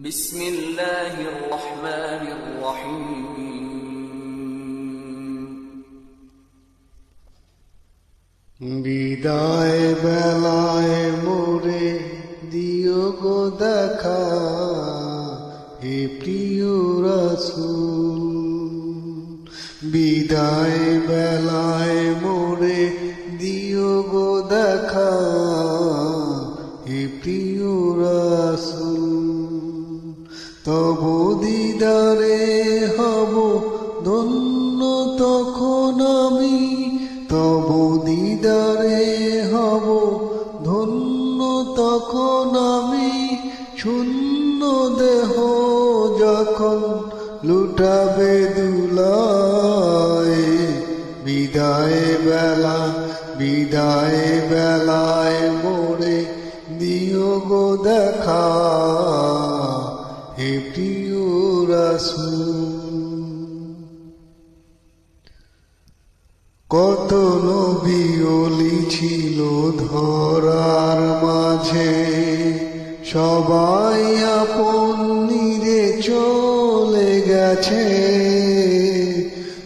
بسم الله الرحمن الرحيم বিদায় বেলায় ধন্য তখন আমি, তব দিদারে হব। ধন্য তখন আমি, শূন্য দেহ যখন লুটাবে দুলায়। বিদায় বেলা, বিদায় বেলায় মোরে দিও গো দেখা। হে প্রিয় রাসূল কত নবী অলি ছিল ধরার মাঝে। সবাই আপন চলে গেছে।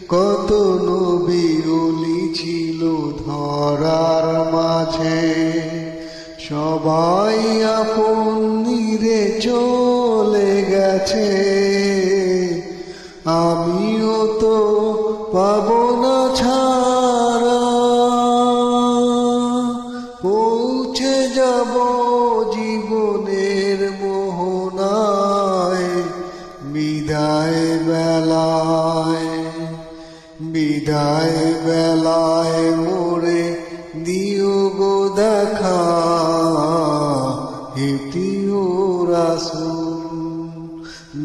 কত নবী অলি ছিল ধরার মাঝে। সবাই আপন চলে গেছে। আমিও তো পাব না ছাড়া দেখা হে প্রিয়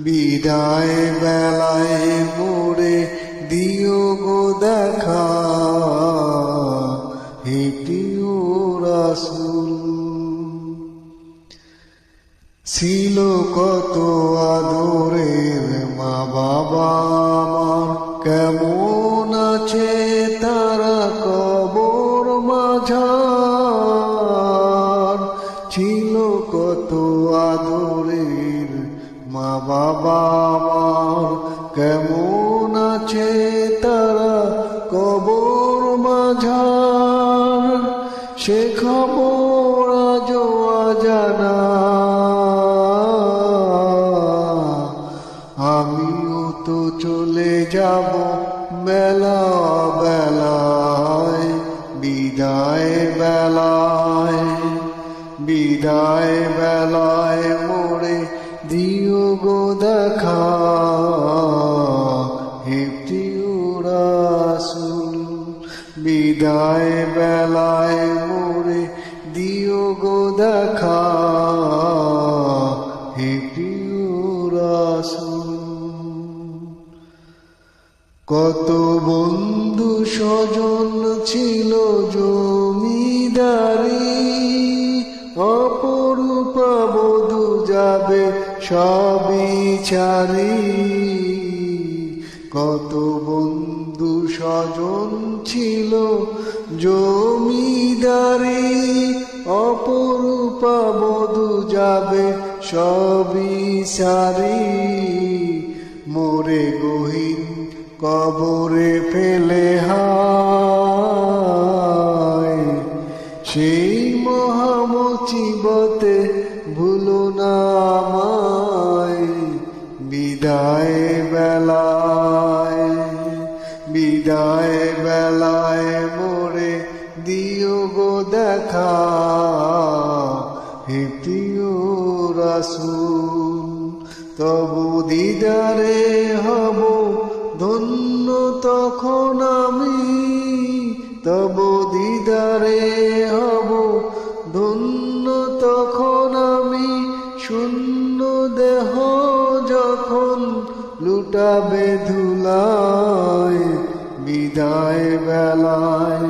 বিদায় বেলায় মোরে দিও গো দেখা। হে প্রিয় রাসূল, ছিল কত আদরের মা বাবা আমার, কেমন আছে মা বাবা কেমন আছে তারা কবর মাঝার? সে খবর আজও জানা আমিও তো চলে যাব বেলা বেলায়, বিদায় বেলায় বিদায় বেলায় মোড়ে দিও গো দেখা হে প্রিয় বিদায় বেলায় মোরে দিও গো দেখা হে প্রিয় কত বন্ধু স্বজন ছিল জমিদারি বধু যাবে সবই কত বন্ধু স্বজন ছিল জমিদারি, অপরূপা বধু যাবে সবই সারি মোরে গহীন কবরে ফেলে হায় দেখা তবু দিদারে হব ধন্য তখন আমি। তবু দিদারে হব ধন্য তখন আমি। শূন্য দেহ যখন লুটাবে ধুলায়, বিদায় বেলায়